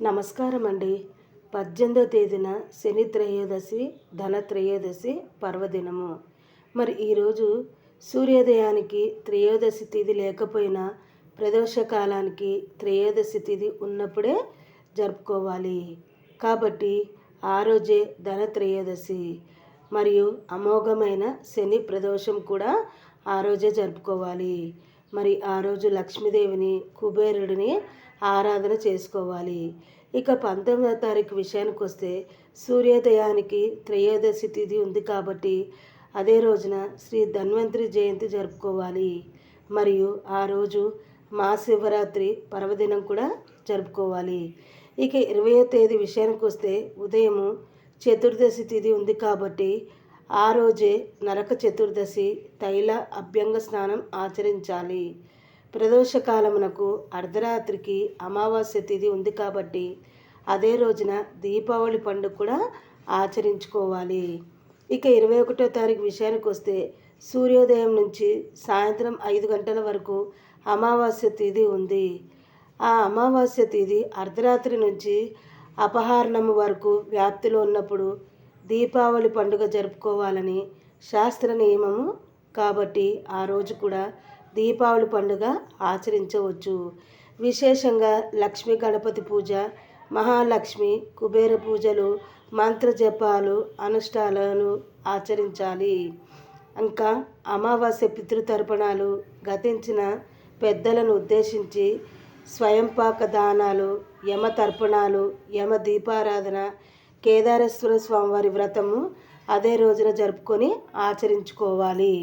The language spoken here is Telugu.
నమస్కారం అండి పద్దెనిమిదో తేదీన శని త్రయోదశి ధన త్రయోదశి పర్వదినము. మరి ఈరోజు సూర్యోదయానికి త్రయోదశి తిథి లేకపోయినా ప్రదోష కాలానికి త్రయోదశి తిథి ఉన్నప్పుడే జరుపుకోవాలి. కాబట్టి ఆ రోజే ధన త్రయోదశి మరియు అమోఘమైన శని ప్రదోషం కూడా ఆ రోజే జరుపుకోవాలి. మరి ఆ రోజు లక్ష్మీదేవిని కుబేరుడిని ఆరాధన చేసుకోవాలి. ఇక పంతొమ్మిదవ తారీఖు విషయానికి వస్తే సూర్యోదయానికి త్రయోదశి తిథి ఉంది కాబట్టి అదే రోజున శ్రీ ధన్వంతరి జయంతి జరుపుకోవాలి. మరియు ఆ రోజు మహాశివరాత్రి పర్వదినం కూడా జరుపుకోవాలి. ఇక ఇరవయో తేదీ విషయానికి వస్తే ఉదయము చతుర్దశి తిథి ఉంది కాబట్టి ఆ రోజే నరక చతుర్దశి తైల అభ్యంగ స్నానం ఆచరించాలి. ప్రదోషకాలమునకు అర్ధరాత్రికి అమావాస్య తిథి ఉంది కాబట్టి అదే రోజున దీపావళి పండుగ కూడా ఆచరించుకోవాలి. ఇక ఇరవై ఒకటో తారీఖు విషయానికి వస్తే సూర్యోదయం నుంచి సాయంత్రం ఐదు గంటల వరకు అమావాస్య తిథి ఉంది. ఆ అమావాస్య తిథి అర్ధరాత్రి నుంచి అపహరణము వరకు వ్యాప్తిలో ఉన్నప్పుడు దీపావళి పండుగ జరుపుకోవాలని శాస్త్ర నియమము కాబట్టి ఆ రోజు కూడా దీపావళి పండుగ ఆచరించవచ్చు. విశేషంగా లక్ష్మీ గణపతి పూజ మహాలక్ష్మి కుబేర పూజలు మంత్ర జపాలు ఆచరించాలి. ఇంకా అమావాస్య పితృతర్పణాలు గతించిన పెద్దలను ఉద్దేశించి స్వయంపాక దానాలు యమ తర్పణాలు యమ దీపారాధన కేదారేశ్వర స్వామివారి వ్రతము అదే రోజున జరుపుకొని ఆచరించుకోవాలి.